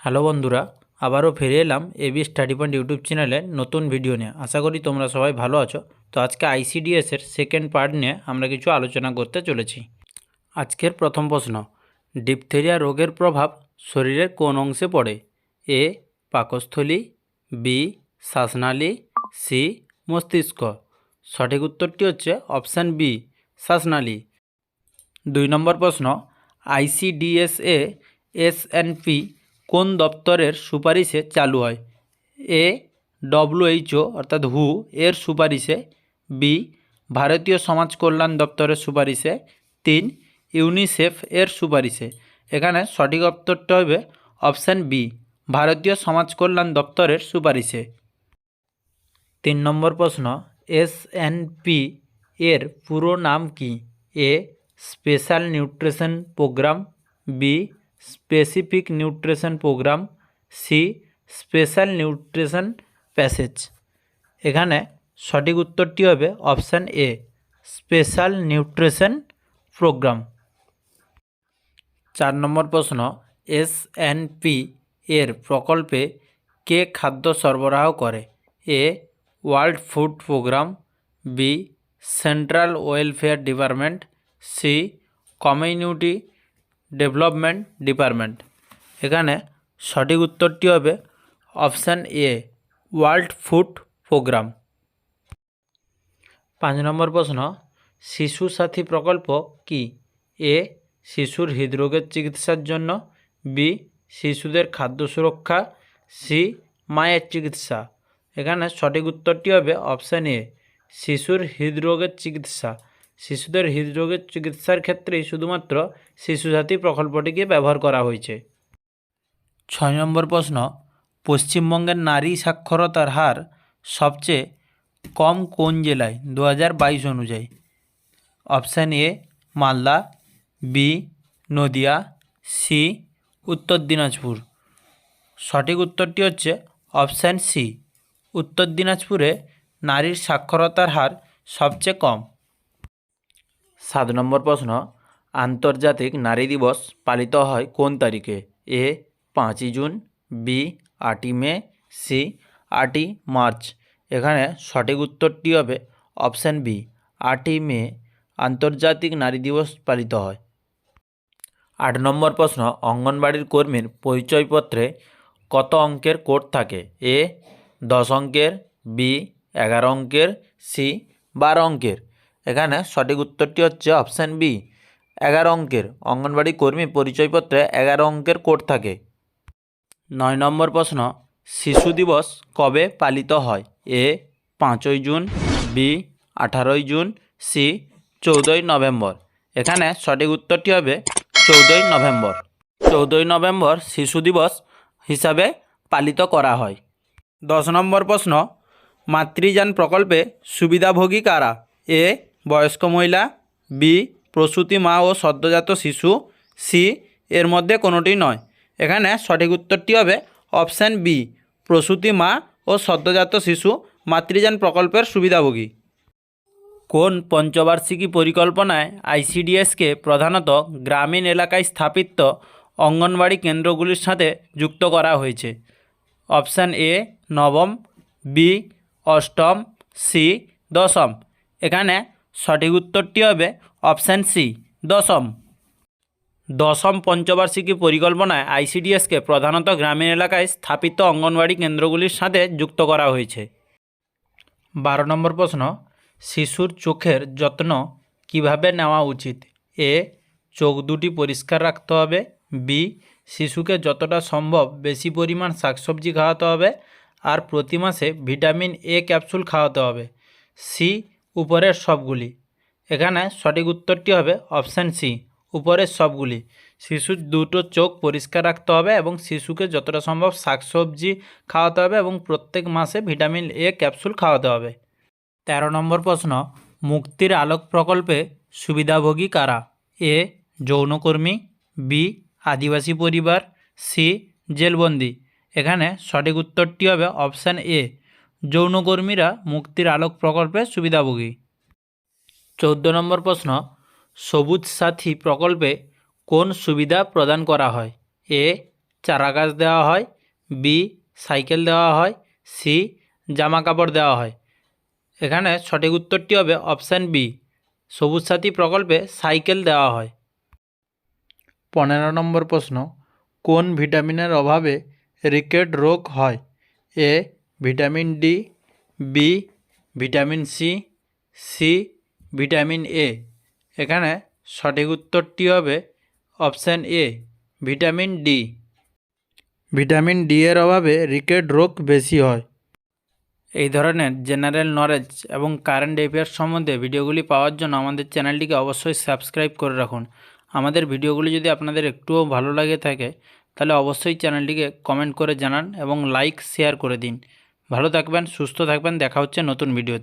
Hello বন্ধুরা, আবারও ফিরে এলাম এবি স্টাডি পয়েন্ট ইউটিউব চ্যানেলে নতুন ভিডিও নিয়ে। আশা করি তোমরা সবাই ভালো আছো। তো আজকে আইসিডিএসের সেকেন্ড পার্ট নিয়ে আমরা কিছু আলোচনা করতে চলেছি। আজকের প্রথম প্রশ্ন ডিপথেরিয়া রোগের প্রভাব শরীরের কোন অংশে পড়ে? এ পাকস্থলী বি শ্বাসনালী সি মস্তিষ্ক। সঠিক উত্তরটি হচ্ছে অপশান বি শ্বাসনালী। দুই নম্বর প্রশ্ন আইসিডিএসএ এসএনপি কোন দপ্তরের সুপারিশে চালু হয়? এ ডব্লিউএইচও অর্থাৎ হু, এর সুপারিশে। বি, ভারতীয় সমাজ কল্যাণ দপ্তরের সুপারিশে। তিন, ইউনিসেফ এর সুপারিশে। এখানে সঠিক উত্তরটা হবে অপশান বি, ভারতীয় সমাজ কল্যাণ দপ্তরের সুপারিশে। তিন নম্বর প্রশ্ন, এস এন পি এর পুরো নাম কি? A, special nutrition programme. B specific nutrition programme, C, special nutrition passage. এখানে সঠিক উত্তরটি হবে option A, special nutrition programme. চার নম্বর প্রশ্ন এসএনপি এর প্রকল্পে কে খাদ্য সরবরাহ করে? A, world food programme, B, central welfare department, C, community development department. এখানে সঠিক উত্তরটি হবে option A, world food programme. পাঁচ নম্বর প্রশ্ন, শিশু সাথী প্রকল্প কি? এ, শিশুর হৃদরোগের চিকিৎসার জন্য। বি, শিশুদের খাদ্য সুরক্ষা। সি, মায়ের চিকিৎসা। এখানে সঠিক উত্তরটি হবে অপশান এ, শিশুর হৃদরোগের চিকিৎসা। শিশুদের হৃদরোগের চিকিৎসার ক্ষেত্রেই শুধুমাত্র শিশুসাথী প্রকল্পটিকে ব্যবহার করা হয়েছে। ছয় নম্বর প্রশ্ন, পশ্চিমবঙ্গের নারী সাক্ষরতার হার সবচেয়ে কম কোন জেলায়? দু বাইশ অনুযায়ী। Option A, Malda, B, Nadia, C, Uttar Dinajpur. সঠিক উত্তরটি হচ্ছে অপশান সি। উত্তর দিনাজপুরে নারীর সাক্ষরতার হার সবচেয়ে কম। সাত নম্বর প্রশ্ন, আন্তর্জাতিক নারী দিবস পালিত হয় কোন তারিখে? এ, পাঁচই জুন, বি, আটই মে, সি, আটই মার্চ। এখানে সঠিক উত্তরটি হবে অপশান বি, আটই মে, আন্তর্জাতিক নারী দিবস পালিত হয়। আট নম্বর প্রশ্ন, অঙ্গনবাড়ির কর্মীর পরিচয়পত্রে কত অঙ্কের কোড থাকে? এ, দশ অঙ্কের, বি, এগারো অঙ্কের, সি, বারো অঙ্কের। এখানে সঠিক উত্তরটি হচ্ছে অপশান বি এগারো অঙ্কের। অঙ্গনবাড়ি কর্মী পরিচয়পত্রে এগারো অঙ্কের কোড থাকে। নয় নম্বর প্রশ্ন, শিশু দিবস কবে পালিত হয়? এ, পাঁচই জুন, বি, আঠারোই জুন, সি, চৌদ্দই নভেম্বর। এখানে সঠিক উত্তরটি হবে চৌদ্দই নভেম্বর। চৌদ্দই নভেম্বর শিশু দিবস হিসাবে পালিত করা হয়। দশ নম্বর প্রশ্ন, মাতৃযান প্রকল্পে সুবিধাভোগী কারা? এ বয়স্ক মহিলা, বি, প্রসূতি মা ও সদ্যজাত শিশু, সি, এর মধ্যে কোনোটি নয়। এখানে সঠিক উত্তরটি হবে অপশান বি, প্রসূতি মা ও সদ্যজাত শিশু, মাতৃযান প্রকল্পের সুবিধাভোগী। কোন পঞ্চবার্ষিকী পরিকল্পনায় আইসিডিএসকে প্রধানত গ্রামীণ এলাকায় স্থাপিত অঙ্গনবাড়ি কেন্দ্রগুলির সাথে যুক্ত করা হয়েছে? অপশান এ, নবম, বি, অষ্টম, সি, দশম। এখানে সঠিক উত্তরটি হবে অপশান সি, দশম। দশম পঞ্চবার্ষিকী পরিকল্পনায় আইসিডিএসকে প্রধানত গ্রামীণ এলাকায় স্থাপিত অঙ্গনওয়াড়ি কেন্দ্রগুলির সাথে যুক্ত করা হয়েছে। বারো নম্বর প্রশ্ন, শিশুর চোখের যত্ন কীভাবে নেওয়া উচিত? এ, চোখ দুটি পরিষ্কার রাখতে হবে। বি, শিশুকে যতটা সম্ভব বেশি পরিমাণ শাকসবজি খাওয়াতে হবে। আর প্রতি মাসে ভিটামিন এ ক্যাপসুল খাওয়াতে হবে। সি উপরের সবগুলি। এখানে সঠিক উত্তরটি হবে অপশান সি, উপরের সবগুলি। শিশুর দুটো চোখ পরিষ্কার রাখতে হবে এবং শিশুকে যতটা সম্ভব শাকসবজি খাওয়াতে হবে এবং প্রত্যেক মাসে ভিটামিন এ ক্যাপসুল খাওয়াতে হবে। তেরো নম্বর প্রশ্ন, মুক্তির আলোক প্রকল্পে সুবিধাভোগী কারা? এ, যৌনকর্মী, বি, আদিবাসী পরিবার, সি, জেলবন্দি। এখানে সঠিক উত্তরটি হবে অপশান এ। যৌনকর্মীরা মুক্তির আলোক প্রকল্পে সুবিধাভোগী। চৌদ্দ নম্বর প্রশ্ন, সবুজ সাথী প্রকল্পে কোন সুবিধা প্রদান করা হয়? এ চারা গাছ দেওয়া হয়। বি, সাইকেল দেওয়া হয়। সি জামা কাপড় দেওয়া হয়। এখানে সঠিক উত্তরটি হবে অপশান বি, সবুজ সাথী প্রকল্পে সাইকেল দেওয়া হয়। পনেরো নম্বর প্রশ্ন, কোন ভিটামিনের অভাবে রিকেট রোগ হয়? A vitamin D B vitamin C C vitamin A এখানে সঠিক উত্তরটি হবে option A vitamin D vitamin D এর অভাবে রিকেট রোগ বেশি হয়। এই ধরনের জেনারেল নলেজ এবং কারেন্ট অ্যাফেয়ার্স সম্বন্ধে ভিডিওগুলি পাওয়ার জন্য আমাদের চ্যানেলটিকে অবশ্যই সাবস্ক্রাইব করে রাখুন। আমাদের ভিডিওগুলি যদি আপনাদের একটুও ভালো লাগে থাকে, তাহলে অবশ্যই চ্যানেলটিকে কমেন্ট করে জানান এবং লাইক, শেয়ার করে দিন। ভালো থাকবেন সুস্থ থাকবেন দেখা হচ্ছে নতুন ভিডিও